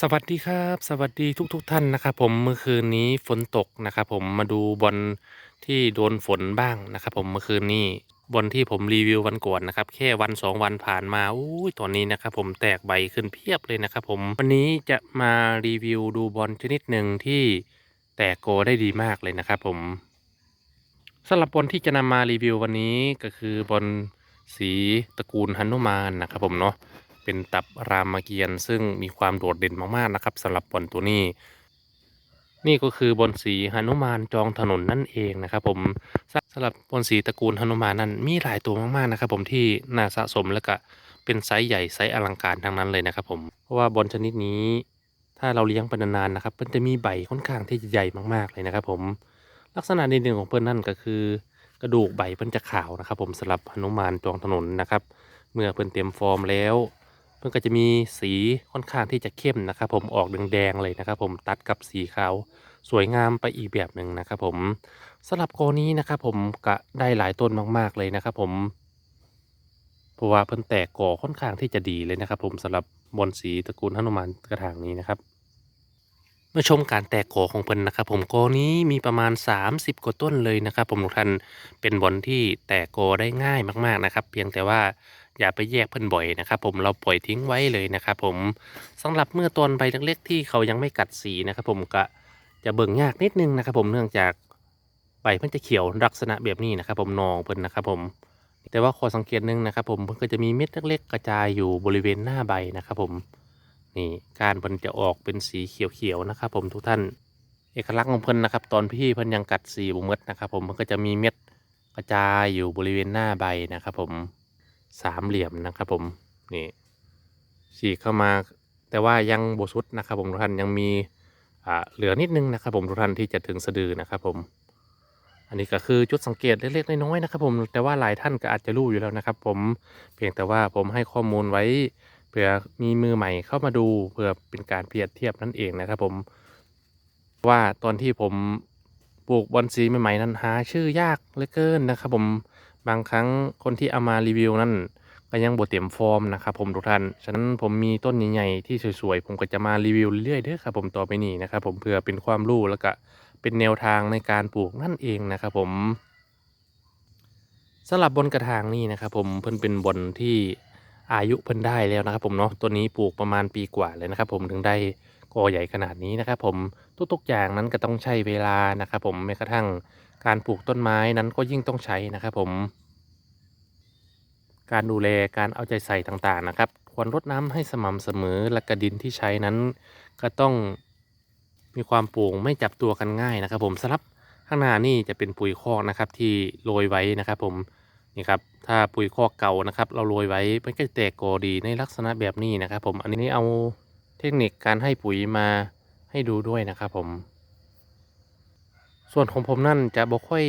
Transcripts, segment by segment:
สวัสดีครับ สวัสดีทุกๆทท่านนะครับผมเมื่อคืนนี้ฝนตกนะครับผมมาดูบอลที่โดนฝนบ้างนะครับผมเมื่อคืนนี้บอลที่ผมรีวิววันก่อนนะครับแค่วันสองวันผ่านมาอุ้ยตอนนี้นะครับผมแตกใบขึ้นเพียบเลยนะครับผมวันนี้จะมารีวิวดูบอลชนิดหนึ่งที่แตกโกได้ดีมากเลยนะครับผมสำหรับบอลที่จะนำมารีวิววันนี้ก็คือบอลสีตระกูลหนุมานนะครับผมเนาะ เป็นตับรามเกียรติ์ซึ่งมีความโดดเด่นมากๆนะครับสำหรับบอลตัวนี้ นี่ก็คือบอลสีหนุมานจองถนนนั่นเองนะครับผมสสำหรับบอลสีตระกูลหนุมานนั้นมีหลายตัวมากๆนะครับ ผมที่น่าสะสมและก็เป็นไซส์ใหญ่ไซส์อลังการทั้งนั้นเลยนะครับผมเพราะว่าบอลชนิดนี้ ถ้าเราเลี้ยงไปนานๆนะครับมันจะมีใบค่อนข้างที่จะใหญ่มากๆเลยนะครับ ผมลักษณะเด่นๆของเพื่อนนั่นก็คือกระดูกใบเพิ่นจะขาวนะครับ ผมสำหรับหนุมานจองถนนนะครับ เมื่อเพิ่นเตรียมฟอร์มแล้ว เพิ่นก็จะมีสีค่อนข้างที่จะเข้มนะครับ ผมออกแดงๆเลยนะครับ ผมตัดกับสีขาวสวยงามไปอีกแบบหนึ่งนะครับ ผมสำหรับกอนี้นะครับ ผมก็ได้หลายต้นมาก ๆเลยนะครับ ผมเพราะว่าเพิ่นแตกก่อค่อนข้างที่จะดีเลยนะครับ ผมสำหรับบอนสีตระกูลหนุมานกระถางนี้นะครับมาชมการแตกกอของเพิ่นนะครับ ผมกอนี้มีประมาณ 30 กว่าต้นเลยนะครับ ผมทุกท่านเป็นบอนที่แตกกอได้ง่ายมาก ๆนะครับ เพียงแต่ว่า อย่าไปแยกเพิ่นบ่อยนะครับ ผมเราปล่อยทิ้งไว้เลยนะครับ ผมสำหรับเมื่อต้นใบเล็กๆที่เขายังไม่กัดสีนะครับ ผมก็จะเบิ่งยากนิดนึงนะครับ ผมเนื่องจากใบเพิ่นจะเขียวลักษณะแบบนี้นะครับ ผมนองเพิ่นนะครับ ผม แต่ว่าข้อสังเกตหนึ่งนะครับ ผมเพิ่นก็จะมีเม็ดเล็กๆกระจายอยู่บริเวณหน้าใบนะครับ ผมนี่กานเพิ่นจะออกเป็นสีเขียวๆนะครับ ผมทุกท่านเอกลักษณ์ของเพิ่นนะครับ ตอนพี่เพิ่นยังกัดสีบ่หมดนะครับ ผมมันก็จะมีเม็ดกระจายอยู่บริเวณหน้าใบนะครับ ผม สามเหลี่ยมนะครับผมนี่ฉีกเข้ามา แต่ว่ายังบสุดนะครับผมทุกท่านยังมีอ่าเหลือนิดนึงนะครับผมทุกท่านที่จะถึงสะดือนะครับผม อันนี้ก็คือจุดสังเกตเล็กๆน้อยๆนะครับผมแต่ว่าหลายท่านก็อาจจะรู้อยู่แล้วนะครับ ผมเพียงแต่ว่าผมให้ข้อมูลไว้เผื่อมีมือใหม่เข้ามาดูเพื่อเป็นการเปรียบเทียบนั่นเองนะครับผมว่าตอนที่ผมปลูกบอนซีใหม่ๆนั้นหาชื่อยากเหลือเกินนะครับ ผม บางครั้งคนที่เอามารีวิวนั่นก็ยังบทเตรียมฟอร์มนะครับผมทุกท่าน ฉะนั้นผมมีต้นใหญ่ๆที่สวยๆ ผมก็จะมารีวิวเรื่อยๆเด้อครับผมต่อไปนี้นะครับผมเพื่อเป็นความรู้แล้วก็เป็นแนวทางในการปลูกนั่นเองนะครับผมสำหรับบนกระถางนี่นะครับผมเพิ่นเป็นบนที่อายุเพิ่นได้แล้วนะครับผมเนาะตัวนี้ปลูกประมาณปีกว่าเลยนะครับผมถึงได้กอใหญ่ขนาดนี้นะครับผมทุกๆอย่างนั้นก็ต้องใช้เวลานะครับผมแม้กระทั่ง การปลูกต้นไม้นั้นก็ยิ่งต้องใช้นะครับผม การดูแลการเอาใจใส่ต่างๆนะครับ ควรรดน้ำให้สม่ำเสมอและกระดินที่ใช้นั้น ก็ต้องมีความโปร่งไม่จับตัวกันง่ายนะครับ ผมสำหรับข้างหน้านี่จะเป็นปุ๋ยคอกนะครับที่โรยไว้นะครับ ผมนี่ครับถ้าปุ๋ยคอกเก่านะครับ เราโรยไว้มันก็จะแตกกอดีในลักษณะแบบนี้นะครับ ผมอันนี้เอาเทคนิคการให้ปุ๋ยมาให้ดูด้วยนะครับผม ส่วนของผมนั่นจะบ่ค่อย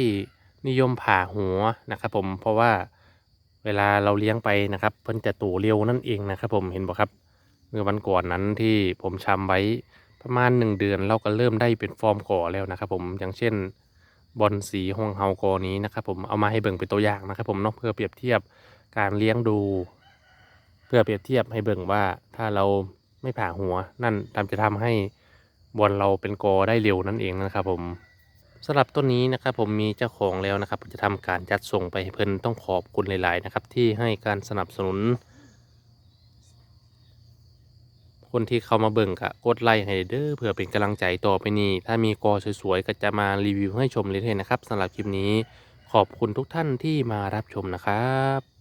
นิยมผ่าหัวนะครับ ผมเพราะว่าเวลาเราเลี้ยงไปนะครับเพิ่นจะโตเร็วนั่นเองนะครับ ผมเห็นบ่ครับเมื่อวันก่อนนั้นที่ผมชำไว้ประมาณหนึ่งเดือนเราก็เริ่มได้เป็นฟอร์มก่อแล้วนะครับ ผมอย่างเช่นบอลสีฮวงเฮากอนี้นะครับผมเอามาให้เบิ่งเป็นตัวอย่างนะครับ ผมเนาะเพื่อเปรียบเทียบการเลี้ยงดู เพื่อเปรียบเทียบให้เบิ่งว่าถ้าเราไม่ผ่าหัวนั่นทำจะทำให้บอลเราเป็นกอได้เร็วนั่นเองนะครับผม สำหรับต้นนี้นะครับผมมีเจ้าของแล้วนะครับจะทำการจัดส่งไปเพิ่นต้องขอบคุณหลาย ๆ นะครับ ที่ให้การสนับสนุน คนที่เข้ามาเบิ่งกะกดไลค์ให้เด้อเพื่อเป็นกำลังใจต่อไปนี้ ถ้ามีกอสวย ๆ ก็จะมารีวิวให้ชมเรื่อย ๆ นะครับสำหรับคลิปนี้ขอบคุณทุกท่านที่มารับชมนะครับ